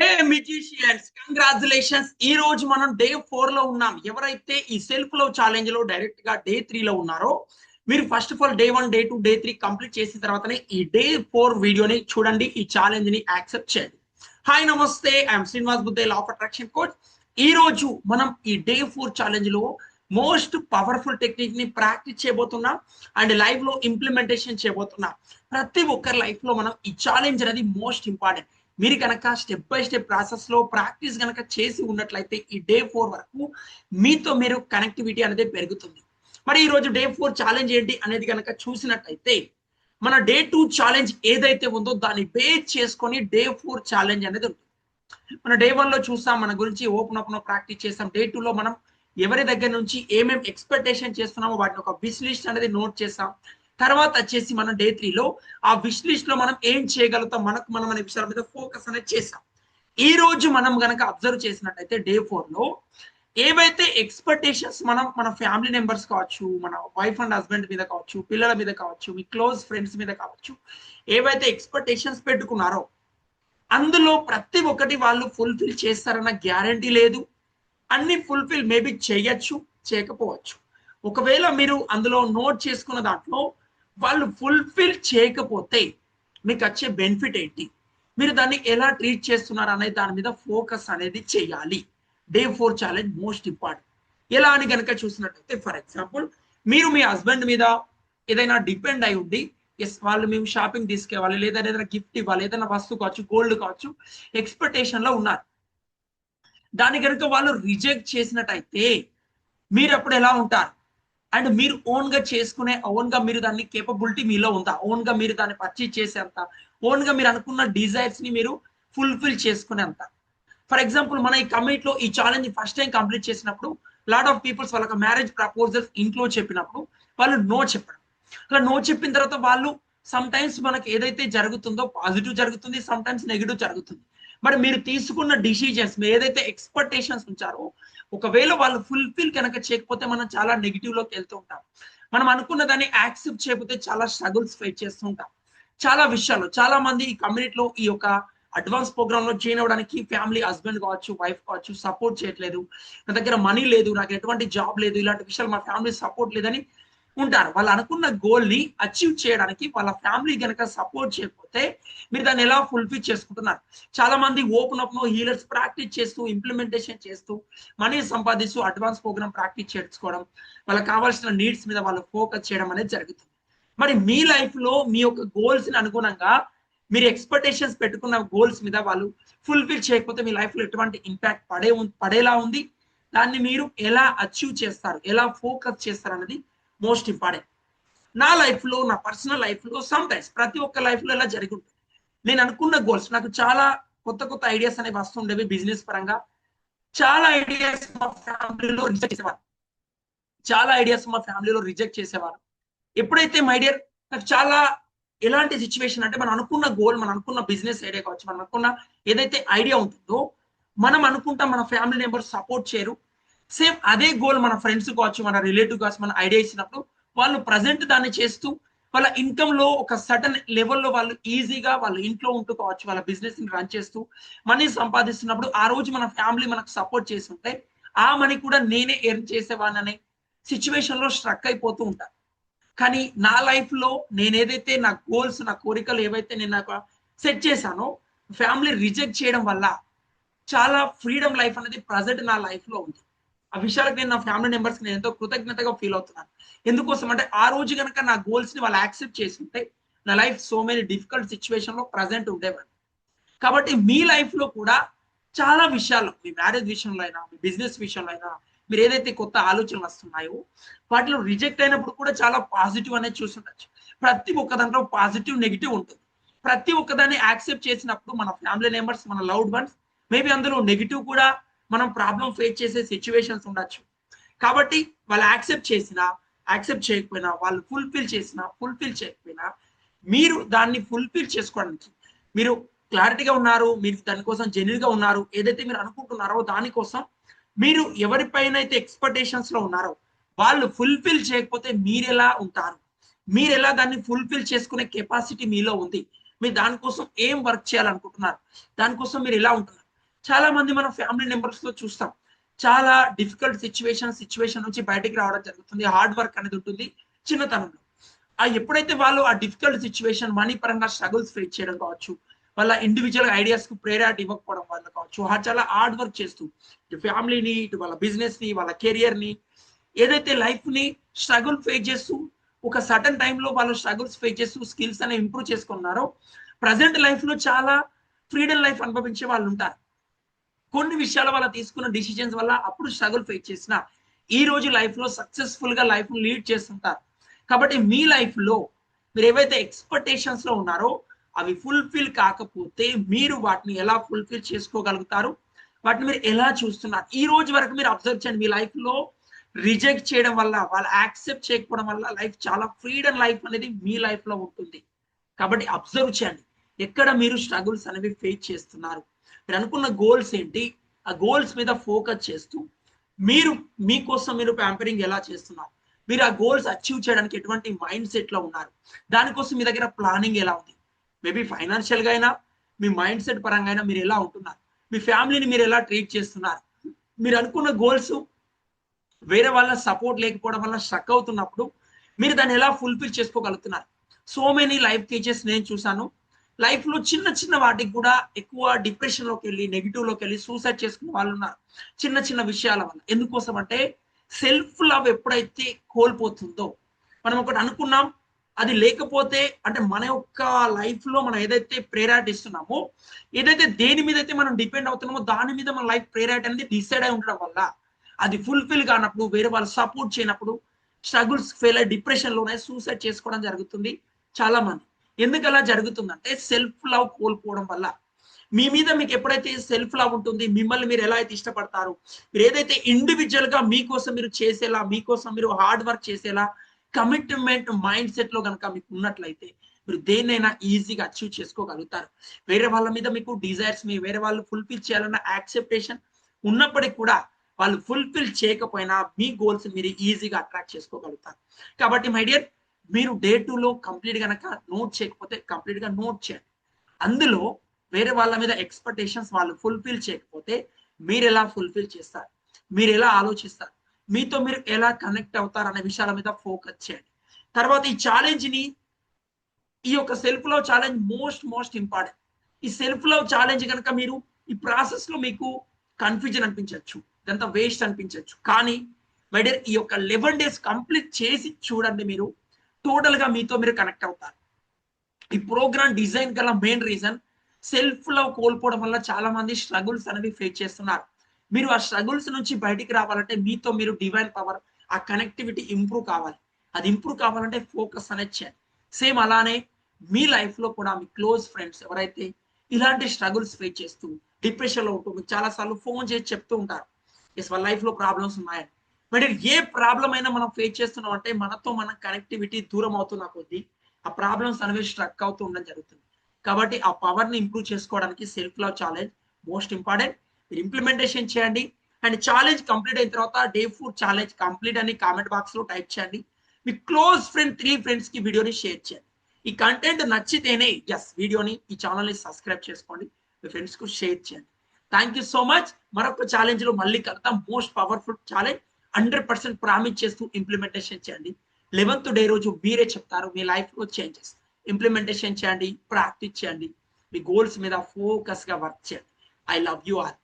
హే musicians congratulations ఈ రోజు మనం డే ఫోర్లో ఉన్నాం. ఎవరైతే ఈ సెల్ఫ్ లవ్ ఛాలెంజ్లో డైరెక్ట్గా డే త్రీ లో ఉన్నారో మీరు first of all day one day two day three complete చేసిన తర్వాతనే ఈ డే ఫోర్ వీడియోని చూడండి ఈ ఛాలెంజ్ని యాక్సెప్ట్ చేయండి. హాయ్ నమస్తే. I'm Srinivas Buddhe law of attraction coach ఈ రోజు మనం ఈ డే ఫోర్ ఛాలెంజ్లో మోస్ట్ పవర్ఫుల్ టెక్నిక్ని ప్రాక్టీస్ చేయబోతున్నాం అండ్ లైఫ్లో ఇంప్లిమెంటేషన్ చేయబోతున్నాం. ప్రతి ఒక్కరి లైఫ్లో మనం ఈ ఛాలెంజ్ అనేది మోస్ట్ ఇంపార్టెంట్ మీరు కనుక స్టెప్ బై స్టెప్ ప్రాసెస్లో ప్రాక్టీస్ కనుక చేసి ఉన్నట్లయితే ఈ డే ఫోర్ వరకు మీతో మీరు కనెక్టివిటీ అనేది పెరుగుతుంది. మరి ఈ రోజు డే ఫోర్ ఛాలెంజ్ ఏంటి అనేది కనుక చూసినట్లయితే మన డే టూ ఛాలెంజ్ ఏదైతే ఉందో దాన్ని బేస్ చేసుకొని డే ఫోర్ ఛాలెంజ్ అనేది ఉంటుంది. మన డే వన్లో చూసాం మన గురించి ఓపెన్ ఓపెన్ ప్రాక్టీస్ చేసాం. డే టూ లో మనం ఎవరి దగ్గర నుంచి ఏమేమి ఎక్స్పెక్టేషన్ చేస్తున్నామో వాటిని ఒక విష్ లిస్ట్ అనేది నోట్ చేసాం. తర్వాత వచ్చేసి మనం డే త్రీలో ఆ విష్ లిస్ట్లో మనం ఏం చేయగలుగుతాం? మనకు మనం అనే విషయాల మీద ఫోకస్ అనేది చేసాం ఈ రోజు మనం గనక అబ్జర్వ్ చేసినట్టయితే డే ఫోర్లో ఏవైతే ఎక్స్పెక్టేషన్స్ మనం మన ఫ్యామిలీ మెంబర్స్ కావచ్చు మన వైఫ్ అండ్ హస్బెండ్ మీద కావచ్చు పిల్లల మీద కావచ్చు మీ క్లోజ్ ఫ్రెండ్స్ మీద కావచ్చు ఏవైతే ఎక్స్పెక్టేషన్స్ పెట్టుకున్నారో అందులో ప్రతి ఒక్కటి వాళ్ళు ఫుల్ఫిల్ చేస్తారన్న గ్యారంటీ లేదు. అన్ని ఫుల్ఫిల్ మేబీ చేయొచ్చు చేయకపోవచ్చు. ఒకవేళ మీరు అందులో నోట్ చేసుకున్న దాంట్లో వాళ్ళు ఫుల్ఫిల్ చేయకపోతే మీకు వచ్చే బెనిఫిట్ ఏంటి? మీరు దాన్ని ఎలా ట్రీట్ చేస్తున్నారు అనేది దాని మీద ఫోకస్ అనేది చేయాలి. Day four challenge most important ఎలా అని కనుక చూసినట్టయితే ఫర్ ఎగ్జాంపుల్ మీరు మీ హస్బెండ్ మీద ఏదైనా డిపెండ్ అయి ఉండి ఎస్ వాళ్ళు మేము షాపింగ్ తీసుకెళ్ళాలి లేదా ఏదైనా గిఫ్ట్ ఇవ్వాలి ఏదైనా వస్తువు కావచ్చు గోల్డ్ కావచ్చు ఎక్స్పెక్టేషన్లో ఉన్నారు. దాని కనుక వాళ్ళు రిజెక్ట్ చేసినట్టయితే మీరు అప్పుడు ఎలా ఉంటారు? అండ్ మీరు ఓన్గా చేసుకునే ఓన్గా మీరు దాన్ని కేపబిలిటీ మీలో ఉందా? ఓన్గా మీరు దాన్ని పర్చేజ్ చేసేంత ఓన్గా మీరు అనుకున్న డిజైర్స్ని మీరు ఫుల్ఫిల్ చేసుకునేంత. ఫర్ ఎగ్జాంపుల్ మన ఈ కమిట్లో ఈ ఛాలెంజ్ ఫస్ట్ టైం కంప్లీట్ చేసినప్పుడు లాట్ ఆఫ్ పీపుల్స్ వాళ్ళకి మ్యారేజ్ ప్రపోజల్స్ ఇంట్లో చెప్పినప్పుడు వాళ్ళు నో చెప్పడం. అలా నో చెప్పిన తర్వాత వాళ్ళు సమ్ టైమ్స్ మనకి ఏదైతే జరుగుతుందో పాజిటివ్ జరుగుతుంది సమ్ టైమ్స్ నెగిటివ్ జరుగుతుంది. మరి మీరు తీసుకున్న డిసిజన్స్ మీరు ఏదైతే ఎక్స్పెక్టేషన్స్ ఉంచారో ఒకవేళ వాళ్ళు ఫుల్ఫిల్ కనుక చేయకపోతే మనం చాలా నెగిటివ్లోకి వెళ్తూ ఉంటాం. మనం అనుకున్న దాన్ని యాక్సెప్ట్ చేయకపోతే చాలా స్ట్రగుల్స్ ఫేస్ చేస్తూ ఉంటాం. చాలా విషయాలు చాలా మంది ఈ కమ్యూనిటీలో ఈ యొక్క అడ్వాన్స్ ప్రోగ్రామ్లో జాయిన్ అవ్వడానికి ఫ్యామిలీ హస్బెండ్ కావచ్చు వైఫ్ కావచ్చు సపోర్ట్ చేయట్లేదు. నా దగ్గర మనీ లేదు నాకు ఎటువంటి జాబ్ లేదు ఇలాంటి విషయాలు మా ఫ్యామిలీ సపోర్ట్ లేదని ఉంటారు. వాళ్ళు అనుకున్న గోల్ని అచీవ్ చేయడానికి వాళ్ళ ఫ్యామిలీ కనుక సపోర్ట్ చేయకపోతే మీరు దాన్ని ఎలా ఫుల్ఫిల్ చేసుకుంటున్నారు? చాలా మంది ఓపెన్ అప్ హీలర్స్ ప్రాక్టీస్ చేస్తూ ఇంప్లిమెంటేషన్ చేస్తూ మనీ సంపాదిస్తూ అడ్వాన్స్ ప్రోగ్రామ్ ప్రాక్టీస్ చేసుకోవడం వాళ్ళకి కావాల్సిన నీడ్స్ మీద వాళ్ళు ఫోకస్ చేయడం అనేది జరుగుతుంది. మరి మీ లైఫ్లో మీ యొక్క గోల్స్ని అనుగుణంగా మీరు ఎక్స్పెక్టేషన్స్ పెట్టుకున్న గోల్స్ మీద వాళ్ళు ఫుల్ఫిల్ చేయకపోతే మీ లైఫ్లో ఎటువంటి ఇంపాక్ట్ పడే పడేలా ఉంది? దాన్ని మీరు ఎలా అచీవ్ చేస్తారు? ఎలా ఫోకస్ చేస్తారు అనేది మోస్ట్ ఇంపార్టెంట్. నా లైఫ్లో నా పర్సనల్ లైఫ్లో సమ్ టైమ్స్ ప్రతి ఒక్క లైఫ్లో ఇలా జరిగి ఉంటుంది నేను అనుకున్న గోల్స్ నాకు చాలా కొత్త కొత్త ఐడియాస్ అనేవి వస్తుండేవి బిజినెస్ పరంగా. చాలా ఐడియాస్ మా ఫ్యామిలీలో రిజెక్ట్ చేసేవారు. చాలా ఐడియాస్ మా ఫ్యామిలీలో రిజెక్ట్ చేసేవారు. ఎప్పుడైతే మై డియర్ నాకు చాలా ఎలాంటి సిచ్యువేషన్ అంటే మనం అనుకున్న గోల్ మనం అనుకున్న బిజినెస్ ఐడియా కావచ్చు మనం అనుకున్న ఏదైతే ఐడియా ఉంటుందో మనం అనుకుంటాం మన ఫ్యామిలీ మెంబర్స్ సపోర్ట్ చేయరు. సేమ్ అదే గోల్ మన ఫ్రెండ్స్ కావచ్చు మన రిలేటివ్ కావచ్చు మన ఐడియా ఇచ్చినప్పుడు వాళ్ళు ప్రజెంట్ దాన్ని చేస్తూ వాళ్ళ ఇన్కమ్లో ఒక సటన్ లెవెల్లో వాళ్ళు ఈజీగా వాళ్ళ ఇంట్లో ఉంటూ కావచ్చు వాళ్ళ బిజినెస్ని రన్ చేస్తూ మనీ సంపాదిస్తున్నప్పుడు ఆ రోజు మన ఫ్యామిలీ మనకు సపోర్ట్ చేస్తుంటే ఆ మనీ కూడా నేనే ఎర్న్ చేసేవాడిని సిచ్యువేషన్లో స్ట్రక్ అయిపోతూ ఉంటాను కానీ నా లైఫ్లో నేను ఏదైతే నా గోల్స్ నా కోరికలు ఏవైతే నేను నాకు సెట్ చేశానో ఫ్యామిలీ రిజెక్ట్ చేయడం వల్ల చాలా ఫ్రీడమ్ లైఫ్ అనేది ప్రజెంట్ నా లైఫ్లో ఉంది. ఆ విషయాలకు నేను నా ఫ్యామిలీ మెంబర్స్ నేను ఎంతో కృతజ్ఞతగా ఫీల్ అవుతున్నాను. ఎందుకోసం అంటే ఆ రోజు కనుక నా గోల్స్ని వాళ్ళు యాక్సెప్ట్ చేసి ఉంటే నా లైఫ్ సో మెనీ డిఫికల్ట్ సిచ్యువేషన్లో ప్రజెంట్ ఉండేవాడు. కాబట్టి మీ లైఫ్లో కూడా చాలా విషయాలు మీ మ్యారేజ్ విషయంలో అయినా మీ బిజినెస్ విషయంలో అయినా మీరు ఏదైతే కొత్త ఆలోచనలు వస్తున్నాయో వాటిలో రిజెక్ట్ అయినప్పుడు కూడా చాలా పాజిటివ్ అనేది చూసుండొచ్చు. ప్రతి ఒక్క దాంట్లో పాజిటివ్ నెగిటివ్ ఉంటుంది. ప్రతి ఒక్కదాన్ని యాక్సెప్ట్ చేసినప్పుడు మన ఫ్యామిలీ మెంబర్స్ మన లౌడ్ వన్స్ మేబీ అందులో నెగిటివ్ కూడా మనం ప్రాబ్లం ఫేస్ చేసే సిచ్యువేషన్స్ ఉండొచ్చు. కాబట్టి వాళ్ళు యాక్సెప్ట్ చేసినా యాక్సెప్ట్ చేయకపోయినా వాళ్ళు ఫుల్ఫిల్ చేసినా ఫుల్ఫిల్ చేయకపోయినా మీరు దాన్ని ఫుల్ఫిల్ చేసుకోవడానికి మీరు క్లారిటీగా ఉన్నారు మీరు దానికోసం జెన్యున్గా ఉన్నారు ఏదైతే మీరు అనుకుంటున్నారో దానికోసం మీరు ఎవరిపైన అయితే ఎక్స్పెక్టేషన్స్లో ఉన్నారో వాళ్ళు ఫుల్ఫిల్ చేయకపోతే మీరు ఎలా ఉంటారు? మీరు ఎలా దాన్ని ఫుల్ఫిల్ చేసుకునే కెపాసిటీ మీలో ఉంది? మీరు దానికోసం ఏం వర్క్ చేయాలనుకుంటున్నారు? దానికోసం మీరు ఎలా ఉంటున్నారు? చాలా మంది మనం ఫ్యామిలీ మెంబర్స్లో చూస్తాం. చాలా డిఫికల్ట్ సిచ్యువేషన్ సిచ్యువేషన్ నుంచి బయటికి రావడం జరుగుతుంది. హార్డ్ వర్క్ అనేది ఉంటుంది. చిన్నతనంలో. ఆ ఎప్పుడైతే వాళ్ళు ఆ డిఫికల్ట్ సిచ్యువేషన్ మనీ పరంగా స్ట్రగుల్స్ ఫేస్ చేయడం కావచ్చు వాళ్ళ ఇండివిజువల్ ఐడియాస్కు ప్రేరాట్ ఇవ్వకపోవడం వల్ల కావచ్చు చాలా హార్డ్ వర్క్ చేస్తూ ఇటు ఫ్యామిలీని ఇటు వాళ్ళ బిజినెస్ని వాళ్ళ కెరియర్ని ఏదైతే లైఫ్ని స్ట్రగుల్ ఫేస్ చేస్తూ ఒక సటన్ టైంలో వాళ్ళు స్ట్రగుల్స్ ఫేస్ చేస్తూ స్కిల్స్ అనేవి ఇంప్రూవ్ చేసుకున్నారో ప్రజెంట్ లైఫ్లో చాలా ఫ్రీడమ్ లైఫ్ అనుభవించే వాళ్ళు ఉంటారు. కొన్ని విషయాల వల్ల తీసుకున్న డిసిజన్స్ వల్ల అప్పుడు స్ట్రగుల్ ఫేస్ చేసిన ఈ రోజు లైఫ్లో సక్సెస్ఫుల్గా లైఫ్ లీడ్ చేస్తుంటారు. కాబట్టి మీ లైఫ్లో మీరు ఏవైతే ఎక్స్పెక్టేషన్స్లో ఉన్నారో అవి ఫుల్ఫిల్ కాకపోతే మీరు వాటిని ఎలా ఫుల్ఫిల్ చేసుకోగలుగుతారు? వాటిని మీరు ఎలా చూస్తున్నారు? ఈ రోజు వరకు మీరు అబ్జర్వ్ చేయండి మీ లైఫ్లో రిజెక్ట్ చేయడం వల్ల వాళ్ళు యాక్సెప్ట్ చేయకపోవడం వల్ల లైఫ్ చాలా ఫ్రీడమ్ లైఫ్ అనేది మీ లైఫ్లో ఉంటుంది. కాబట్టి అబ్జర్వ్ చేయండి ఎక్కడ మీరు స్ట్రగుల్స్ అనేవి ఫేస్ చేస్తున్నారు? మీరు అనుకున్న గోల్స్ ఏంటి? ఆ గోల్స్ మీద ఫోకస్ చేస్తూ మీరు మీకోసం మీరు ప్యాంపరింగ్ ఎలా చేస్తున్నారు? మీరు ఆ గోల్స్ అచీవ్ చేయడానికి ఎటువంటి మైండ్ సెట్లో ఉన్నారు? దానికోసం మీ దగ్గర ప్లానింగ్ ఎలా ఉంది? మేబీ ఫైనాన్షియల్గా అయినా మీ మైండ్ సెట్ పరంగా అయినా మీరు ఎలా ఉంటున్నారు? మీ ఫ్యామిలీని మీరు ఎలా ట్రీట్ చేస్తున్నారు? మీరు అనుకున్న గోల్స్ వేరే వాళ్ళ సపోర్ట్ లేకపోవడం వల్ల స్ట్రక్ అవుతున్నప్పుడు మీరు దాన్ని ఎలా ఫుల్ఫిల్ చేసుకోగలుగుతున్నారు? సో మెనీ లైఫ్ టీచర్స్ నేను చూశాను. లైఫ్లో చిన్న చిన్న వాటికి కూడా ఎక్కువ డిప్రెషన్లోకి వెళ్ళి నెగిటివ్లోకి వెళ్ళి సూసైడ్ చేసుకునే వాళ్ళు ఉన్నారు చిన్న చిన్న విషయాల వల్ల. ఎందుకోసం అంటే సెల్ఫ్ లవ్ ఎప్పుడైతే కోల్పోతుందో మనం ఒకటి అనుకున్నాం అది లేకపోతే అంటే మన యొక్క లైఫ్లో మనం ఏదైతే ప్రేరాట్ ఇస్తున్నామో ఏదైతే దేని మీద అయితే మనం డిపెండ్ అవుతున్నామో దాని మీద మన లైఫ్ ప్రేరాట్ అనేది డిసైడ్ అయి ఉండడం వల్ల అది ఫుల్ఫిల్ కానప్పుడు వేరే వాళ్ళు సపోర్ట్ చేయనప్పుడు స్ట్రగుల్స్ ఫెయిల్ అయ్యి డిప్రెషన్లోనే సూసైడ్ చేసుకోవడం జరుగుతుంది. చాలా మంది. ఎందుకు అలా జరుగుతుందంటే సెల్ఫ్ లవ్ కోల్పోవడం వల్ల. మీ మీద మీకు ఎప్పుడైతే సెల్ఫ్ లవ్ ఉంటుంది మిమ్మల్ని మీరు ఎలా అయితే ఇష్టపడతారు మీరు ఏదైతే ఇండివిజువల్గా మీకోసం మీరు చేసేలా మీకోసం మీరు హార్డ్ వర్క్ చేసేలా కమిట్మెంట్ మైండ్ సెట్లో కనుక మీకు ఉన్నట్లయితే మీరు దేన్నైనా ఈజీగా అచీవ్ చేసుకోగలుగుతారు. వేరే వాళ్ళ మీద మీకు డిజైర్స్ మీ వేరే వాళ్ళు ఫుల్ఫిల్ చేయాలన్న యాక్సెప్టేషన్ ఉన్నప్పటికీ కూడా వాళ్ళు ఫుల్ఫిల్ చేయకపోయినా మీ గోల్స్ మీరు ఈజీగా అట్రాక్ట్ చేసుకోగలుగుతారు. కాబట్టి మై డియర్ మీరు డే టూలో కంప్లీట్ కనుక నోట్ చేయకపోతే కంప్లీట్గా నోట్ చేయండి. అందులో వేరే వాళ్ళ మీద ఎక్స్పెక్టేషన్స్ వాళ్ళు ఫుల్ఫిల్ చేయకపోతే మీరు ఎలా ఫుల్ఫిల్ చేస్తారు? మీరు ఎలా ఆలోచిస్తారు? మీతో మీరు ఎలా కనెక్ట్ అవుతారు అనే విషయాల మీద ఫోకస్ చేయండి. తర్వాత ఈ ఛాలెంజ్ని ఈ యొక్క self love challenge most most important ఈ సెల్ఫ్ లవ్ ఛాలెంజ్ కనుక మీరు ఈ ప్రాసెస్లో మీకు కన్ఫ్యూజన్ అనిపించవచ్చు ఇదంతా వేస్ట్ అనిపించవచ్చు కానీ మై డియర్ ఈ యొక్క లెవెన్ డేస్ కంప్లీట్ చేసి చూడండి మీరు. టోటల్గా మీతో మీరు కనెక్ట్ అవుతారు. ఈ ప్రోగ్రామ్ డిజైన్ గల మెయిన్ రీజన్ సెల్ఫ్ లవ్ కోల్పోవడం వల్ల చాలా మంది స్ట్రగుల్స్ అనేవి ఫేస్ చేస్తున్నారు. మీరు ఆ స్ట్రగుల్స్ నుంచి బయటికి రావాలంటే మీతో మీరు డివైన్ పవర్ ఆ కనెక్టివిటీ ఇంప్రూవ్ కావాలి. అది ఇంప్రూవ్ కావాలంటే ఫోకస్ అనేది చేయాలి. సేమ్ అలానే మీ లైఫ్లో కూడా మీ క్లోజ్ ఫ్రెండ్స్ ఎవరైతే ఇలాంటి స్ట్రగుల్స్ ఫేస్ చేస్తూ డిప్రెషన్లో ఉంటూ మీకు చాలా సార్లు ఫోన్ చేసి చెప్తూ ఉంటారు. ఎస్ వాళ్ళ లైఫ్లో ప్రాబ్లమ్స్ ఉన్నాయని. మరి ఏ ప్రాబ్లం అయినా మనం ఫేస్ చేస్తున్నాం అంటే మనతో మన కనెక్టివిటీ దూరం అవుతున్న కొద్దీ ఆ ప్రాబ్లమ్స్ అనేవి స్ట్రక్ అవుతూ ఉండడం జరుగుతుంది. కాబట్టి ఆ పవర్ని ఇంప్రూవ్ చేసుకోవడానికి self love challenge most important మీరు ఇంప్లిమెంటేషన్ చేయండి. అండ్ ఛాలెంజ్ కంప్లీట్ అయిన తర్వాత డే ఫుడ్ ఛాలెంజ్ కంప్లీట్ అని కామెంట్ బాక్స్లో టైప్ చేయండి. మీ క్లోజ్ ఫ్రెండ్ త్రీ ఫ్రెండ్స్కి వీడియోని షేర్ చేయండి. ఈ కంటెంట్ నచ్చితేనే ఎస్ వీడియోని ఈ ఛానల్ని సబ్స్క్రైబ్ చేసుకోండి. మీ ఫ్రెండ్స్కు షేర్ చేయండి. థ్యాంక్ యూ సో మచ్ మరొక ఛాలెంజ్లో మళ్ళీ కలుద్దాం. Most powerful challenge hundred percent promise చేస్తూ ఇంప్లిమెంటేషన్ చేయండి. లెవెన్త్ డే రోజు మీరే చెప్తారు మీ లైఫ్లో చేంజెస్ ఇంప్లిమెంటేషన్ చేయండి ప్రాక్టీస్ చేయండి. మీ గోల్స్ మీద ఫోకస్గా వర్క్ చేయండి. I love you all